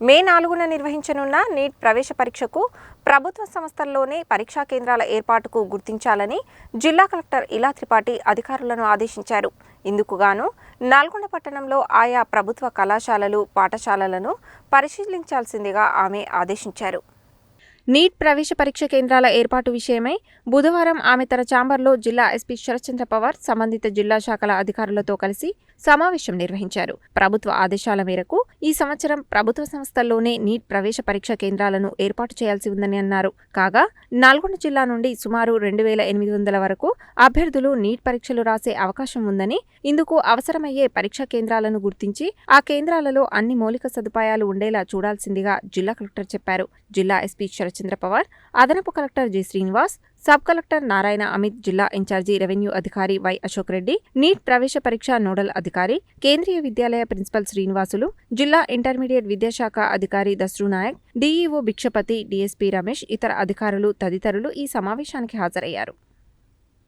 మే నాలుగున నిర్వహించనున్న నీట్ ప్రవేశ పరీక్షకు ప్రభుత్వ సంస్థల్లోనే పరీక్షా కేంద్రాల ఏర్పాటుకు గుర్తించాలని జిల్లా కలెక్టర్ ఇలా త్రిపాఠి అధికారులను ఆదేశించారు. ఇందుకుగాను నల్గొండ పట్టణంలో ఆయా ప్రభుత్వ కళాశాలలు పాఠశాలలను పరిశీలించాల్సిందిగా ఆమె ఆదేశించారు. నీట్ ప్రవేశ పరీక్ష కేంద్రాల ఏర్పాటు విషయమై బుధవారం ఆమె తన ఛాంబర్లో జిల్లా ఎస్పీ శరత్చంద్ర పవార్ సంబంధిత జిల్లా శాఖల అధికారులతో కలిసి సమావేశం నిర్వహించారు. ప్రభుత్వ ఆదేశాల మేరకు ఈ సంవత్సరం ప్రభుత్వ సంస్థల్లోనే నీట్ ప్రవేశ పరీక్ష కేంద్రాలను ఏర్పాటు చేయాల్సి ఉందని అన్నారు. కాగా నల్గొండ జిల్లా నుండి సుమారు రెండు వేల ఎనిమిది వందల వరకు అభ్యర్థులు నీట్ పరీక్షలు రాసే అవకాశం ఉందని ఇందుకు అవసరమయ్యే పరీక్షా కేంద్రాలను గుర్తించి ఆ కేంద్రాలలో అన్ని మౌలిక సదుపాయాలు ఉండేలా చూడాల్సిందిగా జిల్లా కలెక్టర్ చెప్పారు. జిల్లా ఎస్పీ శరత్ పవార్ అదనపు collector G. Srinivas sub collector Narayana Amit జిల్లా ఇన్ఛార్జి రెవెన్యూ అధికారి వై అశోక్ రెడ్డి నీట్ ప్రవేశ పరీక్ష నోడల్ అధికారి కేంద్రీయ విద్యాలయ ప్రిన్సిపల్ శ్రీనివాసులు జిల్లా ఇంటర్మీడియట్ విద్యాశాఖ అధికారి దస్రు నాయక్ డీఈఓ భిక్షపతి డీఎస్పీ రమేష్ ఇతర అధికారులు తదితరులు ఈ సమావేశానికి హాజరయ్యారు.